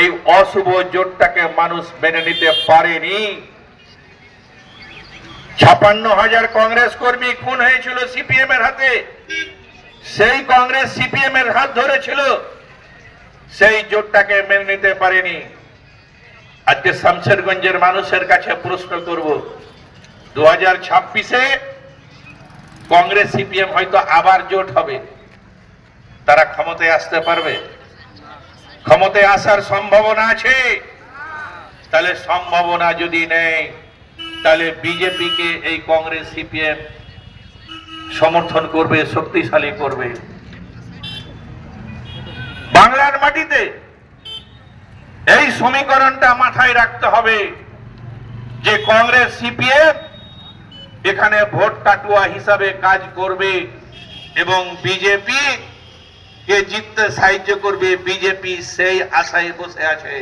এই অশুভ জোটটাকে মানুষ মেনে নিতে পারেনি। ছাপান্ন হাজার কংগ্রেস কর্মী খুন হয়েছিল সিপিএম এর হাতে। সেই কংগ্রেস সিপিএম এর হাত ধরেছিল। সেই জোটটাকে মেনে নিতে পারেনি। আজকে শামশেরগঞ্জের মানুষের কাছে প্রশ্ন করব দু হাজার ছাব্বিশে কংগ্রেস সিপিএম হয়তো আবার জোট হবে। তারা ক্ষমতায় আসতে পারবে? ক্ষমতায় আসার সম্ভাবনা আছে? তাহলে সম্ভাবনা যদি নেই, তাহলে বিজেপিকে এই কংগ্রেস সিপিএম সমর্থন করবে, শক্তিশালী করবে। বাংলার মাটিতে এই সমীকরণটা মাথায় রাখতে হবে যে কংগ্রেস সিপিএম এখানে ভোট কাটুয়া হিসাবে কাজ করবে এবং বিজেপি জিততে সাহায্য করবে বিজেপি সেই আশায় বসে আছে।